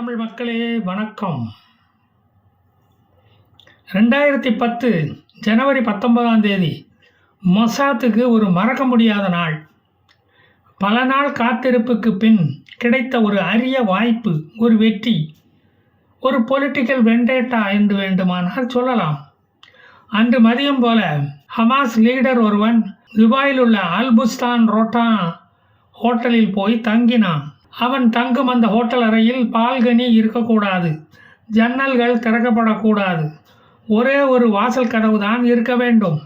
தமிழ் மக்களே வணக்கம். ரெண்டாயிரத்தி பத்து ஜனவரி பத்தொன்பதாம் தேதி மொசாத்துக்கு ஒரு மறக்க முடியாத நாள். பல நாள் காத்திருப்புக்கு பின் கிடைத்த ஒரு அரிய வாய்ப்பு ஒரு வெற்றி. ஒரு பொலிட்டிக்கல் வெண்டேட்டா என்று வேண்டுமானால் சொல்லலாம். அன்று மதியம் போல ஹமாஸ் லீடர் ஒருவன் துபாயில் உள்ள அல்புஸ்தான் ரோட்டா ஹோட்டலில் போய் தங்கினான். அவன் தங்கும் அந்த ஹோட்டல் அறையில் பால்கனி இருக்கக்கூடாது. ஜன்னல்கள் திறக்கப்படக்கூடாது. ஒரே ஒரு வாசல் கதவு தான் இருக்க வேண்டும்.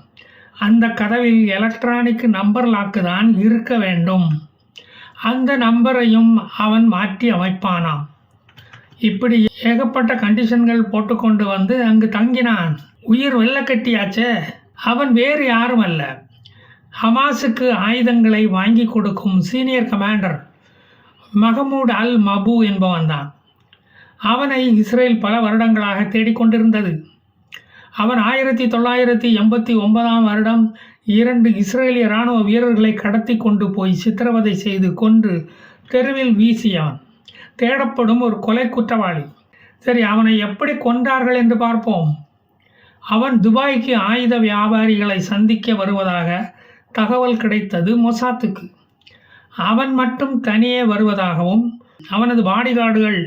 அந்த கதவில் எலக்ட்ரானிக் நம்பர் லாக்கு தான் இருக்க வேண்டும். அந்த நம்பரையும் அவன் மாற்றி அமைப்பானாம். இப்படி ஏகப்பட்ட கண்டிஷன்கள் போட்டுக்கொண்டு வந்து அங்கு தங்கினான். உயிர் வெள்ளக்கட்டியாச்சே. அவன் வேறு யாரும் அல்ல ஹமாஸுக்கு ஆயுதங்களை வாங்கி கொடுக்கும் சீனியர் கமாண்டர் மஹமூட் அல் மபு என்பவன் தான். அவனை இஸ்ரேல் பல வருடங்களாக தேடிக்கொண்டிருந்தது அவன் ஆயிரத்தி தொள்ளாயிரத்தி எண்பத்தி ஒன்பதாம் வருடம் இரண்டு இஸ்ரேலிய இராணுவ வீரர்களை கடத்தி கொண்டு போய் சித்திரவதை செய்து கொன்று தெருவில் வீசியவன். தேடப்படும் ஒரு கொலை குற்றவாளி. சரி அவனை எப்படி கொன்றார்கள் என்று பார்ப்போம். அவன் துபாய்க்கு ஆயுத வியாபாரிகளை சந்திக்க வருவதாக தகவல் கிடைத்தது மொசாத்துக்கு. அவன் மட்டும் தனியே வருவதாகவும் அவனது பாடிகார்டுகள்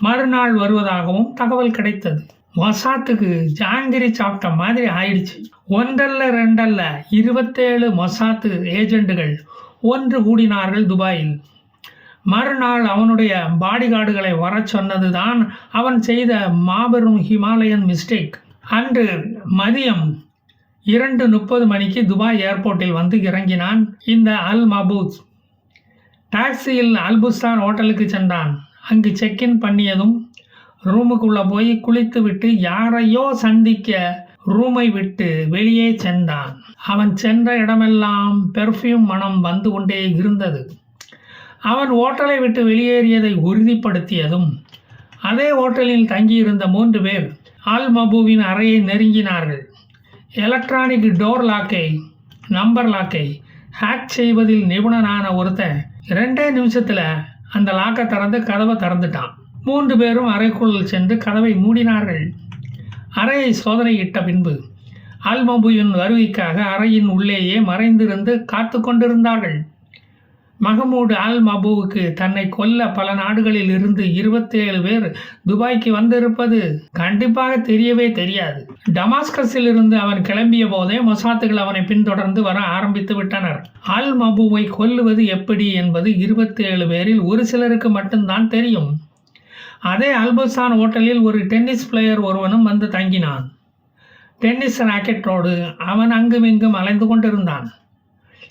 மறுநாள் வருவதாகவும் தகவல் கிடைத்தது. மொசாத்துக்கு ஜாங்கிரி சாப்பிட்ட மாதிரி ஆயிடுச்சு. ஒன்றல்ல ரெண்டல்ல இருபத்தேழு மொசாத்து ஏஜெண்டுகள் ஒன்று கூடினார்கள் துபாயில். மறுநாள் அவனுடைய பாடிகார்டுகளை வரச் சொன்னதுதான் அவன் செய்த மாபெரும் ஹிமாலயன் மிஸ்டேக் அன்று மதியம் இரண்டு முப்பது மணிக்கு துபாய் ஏர்போர்ட்டில் வந்து இறங்கினான் இந்த அல் மபூத் டாக்ஸியில் அல்புஸ்தான் ஹோட்டலுக்கு சென்றான். அங்கு செக்இன் பண்ணியதும் ரூமுக்குள்ளே போய் குளித்து விட்டு யாரையோ சந்திக்க ரூமை விட்டு வெளியே சென்றான். அவன் சென்ற இடமெல்லாம் பெர்ஃப்யூம் மனம் வந்து கொண்டே இருந்தது. அவன் ஓட்டலை விட்டு வெளியேறியதை உறுதிப்படுத்தியதும் அதே ஓட்டலில் தங்கியிருந்த மூன்று பேர் ஆல் மபுவின் அறையை நெருங்கினார்கள். எலக்ட்ரானிக் டோர் லாக்கை நம்பர் லாக்கை ஹேக் செய்வதில் நிபுணனான ஒருத்தன் ரெண்டே நிமிஷத்தில் அந்த லாக்கை திறந்து கதவை திறந்துட்டான். மூன்று பேரும் அறைக்குள் சென்று கதவை மூடினார்கள். அறையை சோதனையிட்ட பின்பு அல்மபுயின் வருகைக்காக அறையின் உள்ளேயே மறைந்திருந்து காத்து கொண்டிருந்தார்கள் மஹமூடு அல் மபூவுக்கு தன்னை கொல்ல பல நாடுகளில் இருந்து இருபத்தேழு பேர் துபாய்க்கு வந்திருப்பது கண்டிப்பாக தெரியவே தெரியாது. டமாஸ்கஸில் இருந்து அவன் கிளம்பிய போதே மொசாத்துகள் அவனை பின்தொடர்ந்து வர ஆரம்பித்து விட்டனர். அல் மபுவை கொல்லுவது எப்படி என்பது இருபத்தேழு பேரில் ஒரு சிலருக்கு மட்டும்தான் தெரியும். அதே அல்பசான் ஹோட்டலில் ஒரு டென்னிஸ் பிளேயர் ஒருவனும் வந்து தங்கினான். டென்னிஸ் ராக்கெட்டோடு அவன் அங்குமிங்கும் அலைந்து கொண்டிருந்தான்.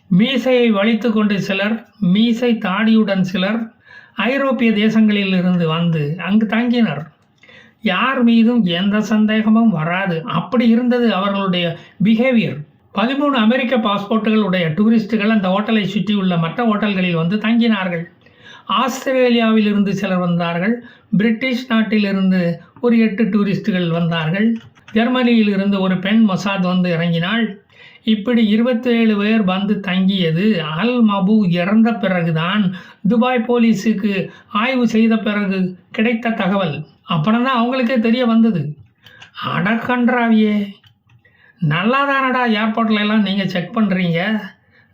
மீசையை வலித்து கொண்டு சிலர் மீசை தாடியுடன் சிலர் ஐரோப்பிய தேசங்களில் இருந்து வந்து அங்கு தங்கினர். யார் மீதும் எந்த சந்தேகமும் வராது. அப்படி இருந்தது அவர்களுடைய பிஹேவியர் பதிமூணு அமெரிக்க பாஸ்போர்ட்டுகள் உடைய டூரிஸ்டுகள் அந்த ஹோட்டலை சுற்றியுள்ள மற்ற ஹோட்டல்களில் வந்து தங்கினார்கள். ஆஸ்திரேலியாவில் இருந்து சிலர் வந்தார்கள். பிரிட்டிஷ் நாட்டிலிருந்து ஒரு எட்டு டூரிஸ்டுகள் வந்தார்கள். ஜெர்மனியில் இருந்து ஒரு பெண் மொசாத் வந்து இறங்கினாள். இப்படி இருபத்தேழு பேர் வந்து தங்கியது. அல் மபு இறந்த பிறகுதான் துபாய் போலீஸுக்கு ஆய்வு செய்த பிறகு கிடைத்த தகவல். அப்புறம் தான் அவங்களுக்கே தெரிய வந்தது. அடக்கன்றாவியே நல்லா தானடா ஏர்போர்ட்ல எல்லாம் நீங்கள் செக் பண்ணுறீங்க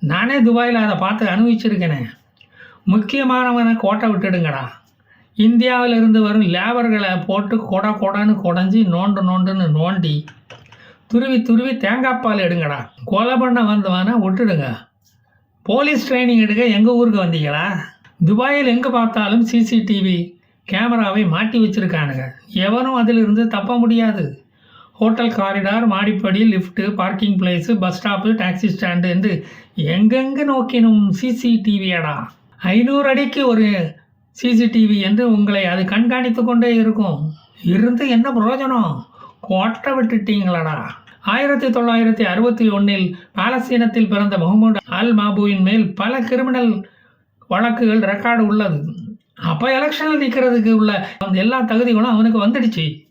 நானே துபாயில் அதை பார்த்து அனுபவிச்சிருக்கேனே. முக்கியமானவனை கோட்டை விட்டுடுங்கடா. இந்தியாவிலிருந்து வரும் லேபர்களை போட்டு கொட கொடன்னு குடஞ்சி நோண்டு நோண்டுன்னு நோண்டி துருவி துருவி தேங்காய் பால் எடுங்கடா. கொலை பண்ண வந்தவனை விட்டுடுங்க. போலீஸ் ட்ரைனிங் எடுக்க எங்கள் ஊருக்கு வந்தீங்களா? துபாயில் எங்கே பார்த்தாலும் சிசிடிவி கேமராவை மாட்டி வச்சுருக்கானுங்க. எவனும் அதிலிருந்து தப்ப முடியாது. ஹோட்டல் காரிடார் மாடிப்படி lift parking place bus stop taxi stand என்று எங்கெங்கே நோக்கினும் சிசிடிவியடா. ஐநூறு அடிக்கு ஒரு சிசிடிவி என்று உங்களை அது கண்காணித்து கொண்டே இருக்கும். இருந்து என்ன பிரயோஜனம்? ஓட்ட விட்டுட்டீங்களடா? ஆயிரத்தி தொள்ளாயிரத்தி அறுபத்தி ஒன்றில் பாலஸ்தீனத்தில் பிறந்த முகமது அல் மாபுவின் மேல் பல கிரிமினல் வழக்குகள் ரெக்கார்டு உள்ளது. அப்போ எலெக்ஷனில் நிற்கிறதுக்கு உள்ள அந்த எல்லா தகுதிகளும் அவனுக்கு வந்துடுச்சு.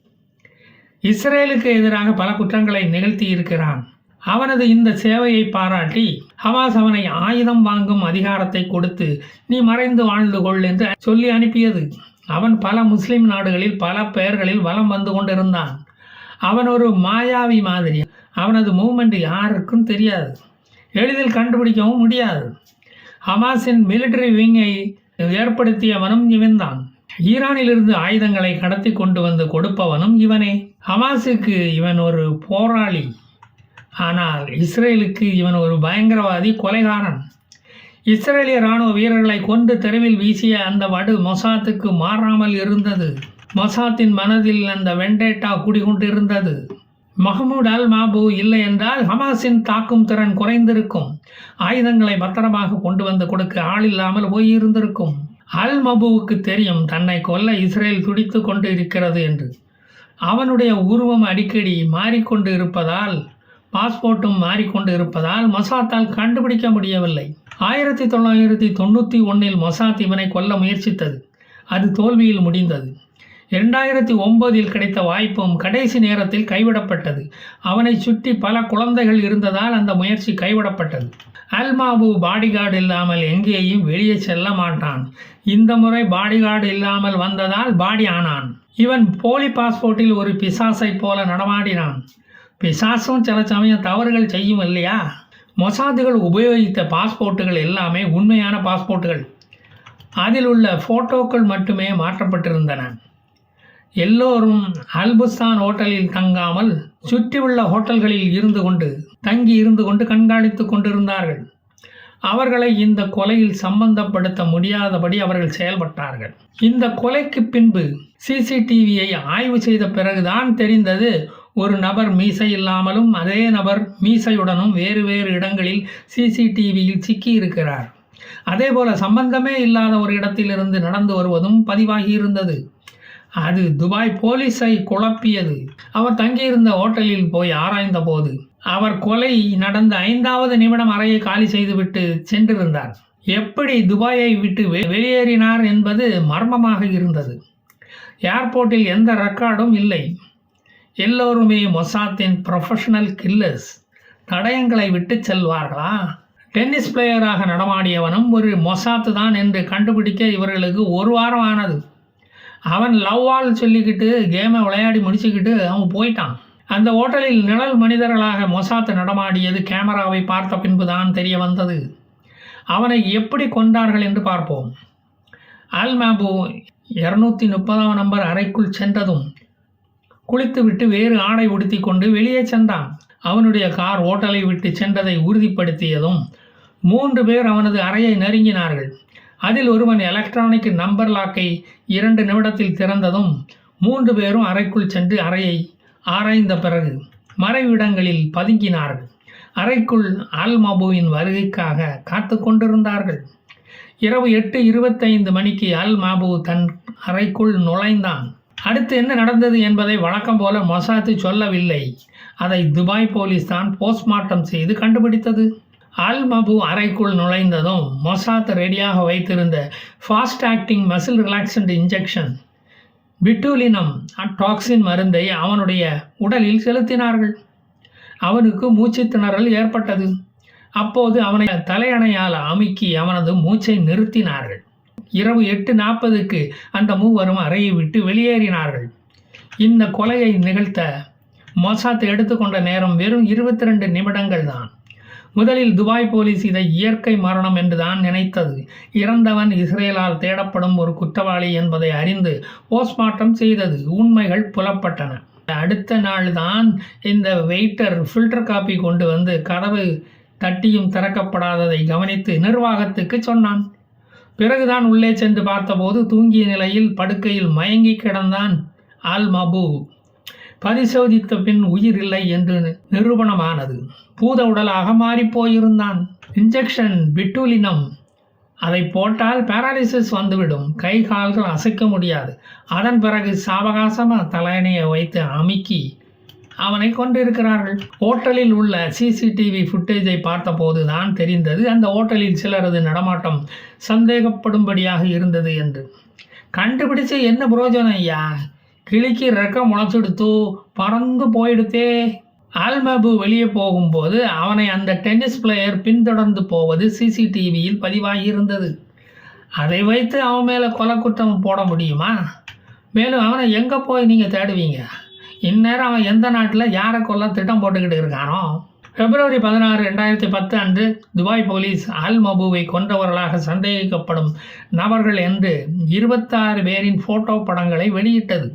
இஸ்ரேலுக்கு எதிராக பல குற்றங்களை நிகழ்த்தி இருக்கிறான். அவனது இந்த சேவையை பாராட்டி ஹவாஸ் அவனை ஆயுதம் வாங்கும் அதிகாரத்தை கொடுத்து நீ மறைந்து வாழ்ந்து கொள் என்று சொல்லி அனுப்பியது. அவன் பல முஸ்லிம் நாடுகளில் பல பெயர்களில் வலம் வந்து கொண்டிருந்தான். அவன் ஒரு மாயாவி மாதிரி. அவனது மூமெண்ட் யாருக்கும் தெரியாது. எளிதில் கண்டுபிடிக்கவும் முடியாது. ஹமாஸின் மிலிட்டரி விங்கை ஏற்படுத்தியவனும் இவன்தான். ஈரானிலிருந்து ஆயுதங்களை கடத்தி கொண்டு வந்து கொடுப்பவனும் இவனே. ஹமாஸுக்கு இவன் ஒரு போராளி. ஆனால் இஸ்ரேலுக்கு இவன் ஒரு பயங்கரவாதி கொலைகாரன். இஸ்ரேலிய இராணுவ வீரர்களை கொண்டு தெருவில் வீசிய அந்த வடு மொசாத்துக்கு மாறாமல் இருந்தது. மொசாத்தின் மனதில் அந்த வெண்டேட்டா குடிகொண்டிருந்தது. மஹமூட் அல் மாபு இல்லை என்றால் ஹமாஸின் தாக்கும் திறன் குறைந்திருக்கும். ஆயுதங்களை பத்திரமாக கொண்டு வந்து கொடுக்க ஆள் இல்லாமல் போயிருந்திருக்கும். அல் மபுவுக்கு தெரியும் தன்னை கொல்ல இஸ்ரேல் துடித்து கொண்டு இருக்கிறது என்று. அவனுடைய உருவம் அடிக்கடி மாறிக்கொண்டு இருப்பதால் பாஸ்போர்ட்டும் மாறிக்கொண்டு இருப்பதால் மொசாத்தால் கண்டுபிடிக்க முடியவில்லை. ஆயிரத்தி தொள்ளாயிரத்தி தொண்ணூற்றி ஒன்றில் மொசாத் இவனை கொல்ல முயற்சித்தது. அது தோல்வியில் முடிந்தது. இரண்டாயிரத்தி ஒன்பதில் கிடைத்த வாய்ப்பும் கடைசி நேரத்தில் கைவிடப்பட்டது. அவனை சுற்றி பல குழந்தைகள் இருந்ததால் அந்த முயற்சி கைவிடப்பட்டது. அல்மாபு பாடிகார்டு இல்லாமல் எங்கேயும் வெளியே செல்ல மாட்டான். இந்த முறை பாடிகார்டு இல்லாமல் வந்ததால் பாடி ஆனான். இவன் போலி பாஸ்போர்ட்டில் ஒரு பிசாசை போல நடமாடினான். பிசாசும் சில சமயம் தவறுகள் செய்யும் இல்லையா? மொசாதுகள் உபயோகித்த பாஸ்போர்ட்டுகள் எல்லாமே உண்மையான பாஸ்போர்ட்டுகள். அதில் உள்ள ஃபோட்டோக்கள் மட்டுமே மாற்றப்பட்டிருந்தன. எல்லோரும் அல்புஸ்தான் ஹோட்டலில் தங்காமல் சுற்றியுள்ள ஹோட்டல்களில் இருந்து கொண்டு தங்கி இருந்து கொண்டு கண்காணித்து கொண்டிருந்தார்கள். அவர்களை இந்த கொலையில் சம்பந்தப்படுத்த முடியாதபடி அவர்கள் செயல்பட்டார்கள். இந்த கொலைக்கு பின்பு சிசிடிவியை ஆய்வு செய்த பிறகுதான் தெரிந்தது ஒரு நபர் மீசை இல்லாமலும் அதே நபர் மீசையுடனும் வேறு வேறு இடங்களில் சிசிடிவியில் சிக்கி இருக்கிறார் அதேபோல சம்பந்தமே இல்லாத ஒரு இடத்திலிருந்து நடந்து வருவதும் பதிவாகி இருந்தது அது துபாய் போலீஸை குழப்பியது. அவர் தங்கியிருந்த ஹோட்டலில் போய் ஆராய்ந்தபோது அவர் கொலை நடந்த ஐந்தாவது நிமிடம் அறையை காலி செய்துவிட்டு சென்றிருந்தார். எப்படி துபாயை விட்டு வெ- வெளியேறினார் என்பது மர்மமாக இருந்தது. ஏர்போர்ட்டில் எந்த ரெக்கார்டும் இல்லை. எல்லோருமே மொசாத்தின் ப்ரொஃபஷனல் கில்லர்ஸ் தடயங்களை விட்டு செல்வார்களா? டென்னிஸ் பிளேயராக நடமாடியவனும் ஒரு மொசாத்து தான் என்று கண்டுபிடிக்க இவர்களுக்கு ஒரு வாரம் ஆனது. அவன் லவ்வால் சொல்லிக்கிட்டு கேமை விளையாடி முடிச்சுக்கிட்டு அவன் போயிட்டான். அந்த ஹோட்டலில் நிழல் மனிதர்களாக மொசாத்து நடமாடியது கேமராவை பார்த்த பின்புதான் தெரிய வந்தது. அவனை எப்படி கொண்டார்கள் என்று பார்ப்போம். அல் மாபு இரநூத்தி முப்பதாம் நம்பர் அறைக்குள் சென்றதும் குளித்துவிட்டு வேறு ஆடை உடுத்தி கொண்டு வெளியே சென்றான். அவனுடைய கார் ஓட்டலை விட்டு சென்றதை உறுதிப்படுத்தியதும் மூன்று பேர் அவனது அறையை நெருங்கினார்கள். அதில் ஒருவன் எலக்ட்ரானிக் நம்பர் லாக்கை இரண்டு நிமிடத்தில் திறந்ததும் மூன்று பேரும் அறைக்குள் சென்று அறையை ஆராய்ந்த பிறகு மறைவிடங்களில் பதுங்கினார்கள். அறைக்குள் அல் மாபுவின் வருகைக்காக காத்து கொண்டிருந்தார்கள். இரவு எட்டு இருபத்தைந்து மணிக்கு அல் மாபு தன் அறைக்குள் நுழைந்தான். அடுத்து என்ன நடந்தது என்பதை வழக்கம் போல மொசாத்து சொல்லவில்லை. அதை துபாய் போலீஸ் தான் போஸ்ட்மார்ட்டம் செய்து கண்டுபிடித்தது. ஆல்மபு அறைக்குள் நுழைந்ததும் மொசாத் ரெடியாக வைத்திருந்த fast acting muscle relaxant injection botulinum toxin மருந்தை அவனுடைய உடலில் செலுத்தினார்கள். அவனுக்கு மூச்சு திணறல் ஏற்பட்டது. அப்போது அவனை தலையணையால் அமுக்கி அவனது மூச்சை நிறுத்தினார்கள். இரவு எட்டு நாற்பதுக்கு அந்த மூவரும் அறையை விட்டு வெளியேறினார்கள். இந்த கொலையை நிகழ்த்த மொசாத் எடுத்துக்கொண்ட நேரம் வெறும் இருபத்தி ரெண்டு நிமிடங்கள் தான் முதலில் துபாய் போலீஸ் இதை இயற்கை மரணம் என்று தான் நினைத்தது. இறந்தவன் இஸ்ரேலால் தேடப்படும் ஒரு குற்றவாளி என்பதை அறிந்து போஸ்ட்மார்ட்டம் செய்தது. உண்மைகள் புலப்பட்டன. அடுத்த நாள் தான் இந்த வெயிட்டர் ஃபில்டர் காப்பி கொண்டு வந்து கதவு தட்டியும் திறக்கப்படாததை கவனித்து நிர்வாகத்துக்கு சொன்னான். பிறகுதான் உள்ளே சென்று பார்த்தபோது தூங்கிய நிலையில் படுக்கையில் மயங்கி கிடந்தான் ஆல் மபூ பரிசோதித்த பின் உயிர் இல்லை என்று நிரூபணமானது. பூத உடலாக மாறிப்போயிருந்தான் இன்ஜெக்ஷன் பிட்டூலினம் அதை போட்டால் பேராலிசிஸ் வந்துவிடும். கை கால்கள் அசைக்க முடியாது. அதன் பிறகு சாவகாசமாக தலையணையை வைத்து அமுக்கி அவனை கொண்டிருக்கிறார்கள். ஹோட்டலில் உள்ள சிசிடிவி ஃபுட்டேஜை பார்த்தபோது தான் தெரிந்தது அந்த ஹோட்டலில் சிலரது நடமாட்டம் சந்தேகப்படும்படியாக இருந்தது என்று. கண்டுபிடிச்சு என்ன புரோஜனம் ஐயா? கிளிக்கு ரெக்கம் முளைச்சுடுத்து பறந்து போயிடுத்தே. ஆல்மபு வெளியே போகும்போது அவனை அந்த டென்னிஸ் பிளேயர் பின்தொடர்ந்து போவது சிசிடிவியில் பதிவாகியிருந்தது. அதை வைத்து அவன் மேலே கொலை குற்றம் போட முடியுமா? மேலும் அவனை எங்கே போய் நீங்கள் தேடுவீங்க? இந்நேரம் அவன் எந்த நாட்டில் யாரை கொல்ல திட்டம் போட்டுக்கிட்டு இருக்கானோ? பிப்ரவரி பதினாறு ரெண்டாயிரத்தி பத்து அன்று துபாய் போலீஸ் அல் மபுவை கொன்றவர்களாக சந்தேகிக்கப்படும் நபர்கள் என்று இருபத்தாறு பேரின் ஃபோட்டோ படங்களை வெளியிட்டது.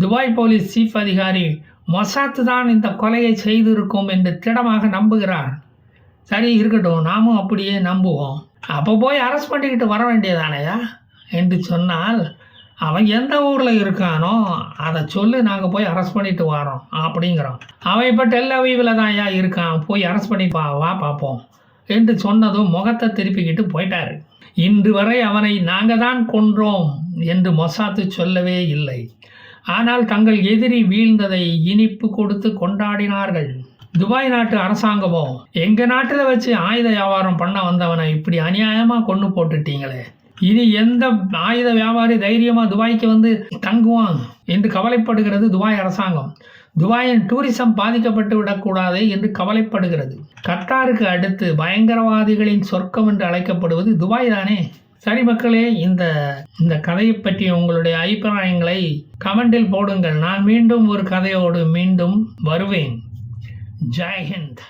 துபாய் போலீஸ் சீஃப் அதிகாரி மொசாத்து தான் இந்த கொலையை செய்திருக்கும் என்று திடமாக நம்புகிறார். சரி இருக்கட்டும். நாமும் அப்படியே நம்புவோம். அப்போ போய் அரெஸ்ட் பண்ணிக்கிட்டு வர வேண்டியதானையா? என்று சொன்னால் அவன் எந்த ஊரில் இருக்கானோ அதை சொல்லி நாங்கள் போய் அரெஸ்ட் பண்ணிட்டு வரோம் அப்படிங்கிறோம் அவன் இப்போ டெல்லவீவில் தான் ஐயா இருக்கான். போய் அரெஸ்ட் பண்ணி பா வா பார்ப்போம் என்று சொன்னதும் முகத்தை திருப்பிக்கிட்டு போயிட்டாரு. இன்று வரை அவனை நாங்கள் தான் கொன்றோம் என்று மொசாத்து சொல்லவே இல்லை. ஆனால் தங்கள் எதிரி வீழ்ந்ததை இனிப்பு கொடுத்து கொண்டாடினார்கள். துபாய் நாட்டு அரசாங்கமோ எங்கள் நாட்டில் வச்சு ஆயுத வியாபாரம் பண்ண வந்தவனை இப்படி அநியாயமாக கொண்டு போட்டுட்டீங்களே? இனி எந்த ஆயுத வியாபாரி தைரியமாக துபாய்க்கு வந்து தங்குவான் என்று கவலைப்படுகிறது துபாய் அரசாங்கம். துபாயின் டூரிசம் பாதிக்கப்பட்டு விடக்கூடாது என்று கவலைப்படுகிறது. கத்தாருக்கு அடுத்து பயங்கரவாதிகளின் சொர்க்கம் என்று அழைக்கப்படுவது துபாய் தானே? சரி மக்களே இந்த இந்த கதையை பற்றி உங்களுடைய அபிப்பிராயங்களை கமெண்டில் போடுங்கள். நான் மீண்டும் ஒரு கதையோடு மீண்டும் வருவேன். ஜெய் ஹிந்த்.